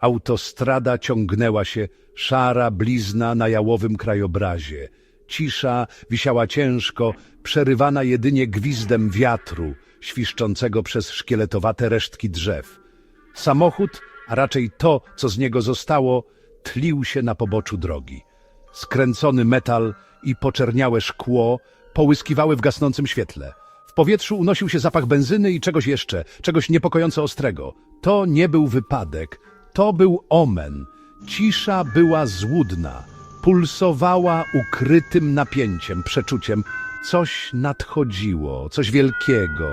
Autostrada ciągnęła się, szara blizna na jałowym krajobrazie. Cisza wisiała ciężko, przerywana jedynie gwizdem wiatru, świszczącego przez szkieletowate resztki drzew. Samochód, a raczej to, co z niego zostało, tlił się na poboczu drogi. Skręcony metal i poczerniałe szkło połyskiwały w gasnącym świetle. W powietrzu unosił się zapach benzyny i czegoś jeszcze, czegoś niepokojąco ostrego. To nie był wypadek, to był omen. Cisza była złudna, pulsowała ukrytym napięciem, przeczuciem. Coś nadchodziło, coś wielkiego,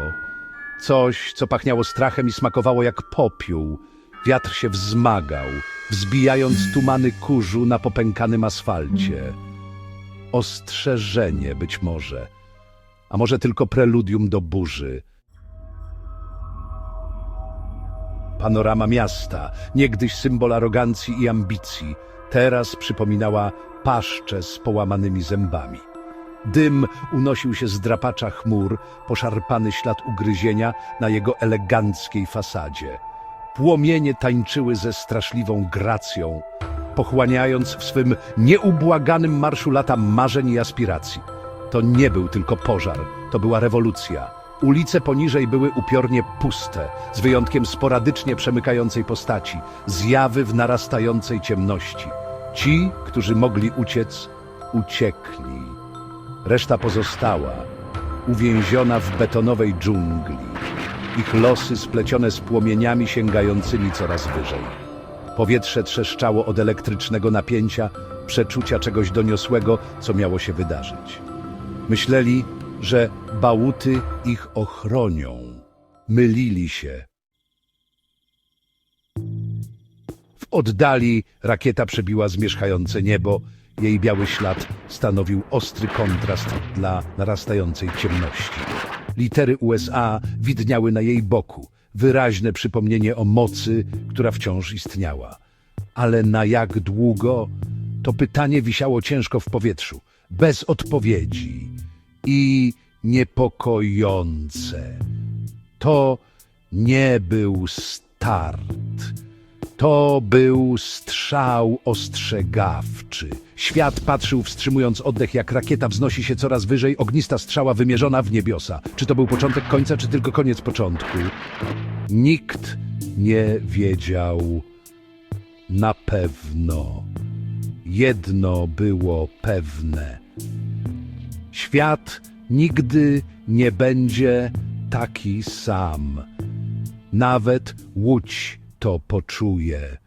coś, co pachniało strachem i smakowało jak popiół. Wiatr się wzmagał, wzbijając tumany kurzu na popękanym asfalcie. Ostrzeżenie być może, a może tylko preludium do burzy. Panorama miasta, niegdyś symbol arogancji i ambicji, teraz przypominała paszczę z połamanymi zębami. Dym unosił się z drapacza chmur, poszarpany ślad ugryzienia na jego eleganckiej fasadzie. Płomienie tańczyły ze straszliwą gracją, pochłaniając w swym nieubłaganym marszu lata marzeń i aspiracji. To nie był tylko pożar, to była rewolucja. Ulice poniżej były upiornie puste, z wyjątkiem sporadycznie przemykającej postaci, zjawy w narastającej ciemności. Ci, którzy mogli uciec, uciekli. Reszta pozostała, uwięziona w betonowej dżungli. Ich losy splecione z płomieniami sięgającymi coraz wyżej. Powietrze trzeszczało od elektrycznego napięcia, przeczucia czegoś doniosłego, co miało się wydarzyć. Myśleli, że bałuty ich ochronią. Mylili się. W oddali rakieta przebiła zmierzchające niebo. Jej biały ślad stanowił ostry kontrast dla narastającej ciemności. Litery USA widniały na jej boku, wyraźne przypomnienie o mocy, która wciąż istniała. Ale na jak długo? To pytanie wisiało ciężko w powietrzu, bez odpowiedzi i niepokojące. To nie był start. To był strzał ostrzegawczy. Świat patrzył wstrzymując oddech, jak rakieta wznosi się coraz wyżej, ognista strzała wymierzona w niebiosa. Czy to był początek końca, czy tylko koniec początku? Nikt nie wiedział na pewno. Jedno było pewne. Świat nigdy nie będzie taki sam. Nawet łódź to poczuje.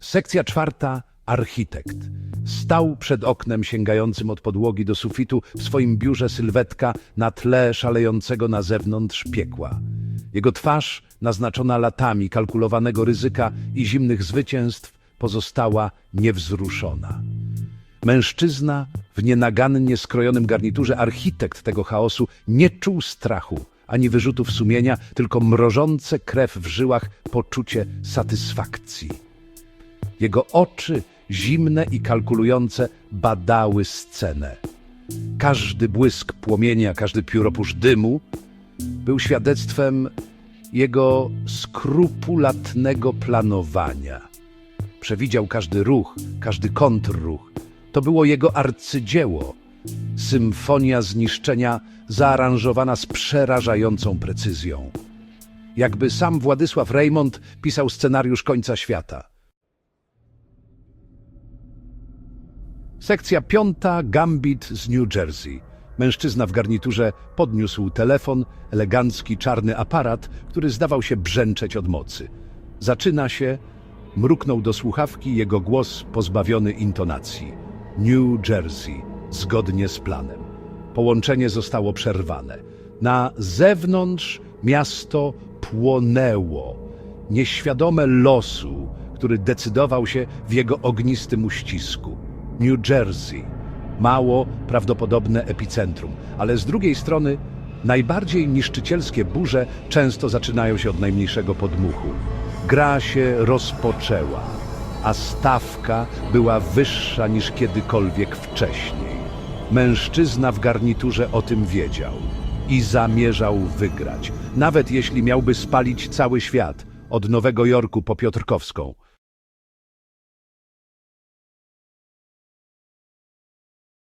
Sekcja czwarta. Architekt. Stał przed oknem sięgającym od podłogi do sufitu w swoim biurze sylwetka na tle szalejącego na zewnątrz piekła. Jego twarz, naznaczona latami kalkulowanego ryzyka i zimnych zwycięstw, pozostała niewzruszona. Mężczyzna w nienagannie skrojonym garniturze, architekt tego chaosu, nie czuł strachu ani wyrzutów sumienia, tylko mrożące krew w żyłach poczucie satysfakcji. Jego oczy, zimne i kalkulujące, badały scenę. Każdy błysk płomienia, każdy pióropusz dymu był świadectwem jego skrupulatnego planowania. Przewidział każdy ruch, każdy kontrruch. To było jego arcydzieło. Symfonia zniszczenia zaaranżowana z przerażającą precyzją. Jakby sam Władysław Reymont pisał scenariusz końca świata. Sekcja piąta, Gambit z New Jersey. Mężczyzna w garniturze podniósł telefon, elegancki czarny aparat, który zdawał się brzęczeć od mocy. Zaczyna się, mruknął do słuchawki jego głos pozbawiony intonacji. New Jersey, zgodnie z planem. Połączenie zostało przerwane. Na zewnątrz miasto płonęło, nieświadome losu, który decydował się w jego ognistym uścisku. New Jersey, mało prawdopodobne epicentrum, ale z drugiej strony najbardziej niszczycielskie burze często zaczynają się od najmniejszego podmuchu. Gra się rozpoczęła, a stawka była wyższa niż kiedykolwiek wcześniej. Mężczyzna w garniturze o tym wiedział. i zamierzał wygrać. Nawet jeśli miałby spalić cały świat, od Nowego Jorku po Piotrkowską.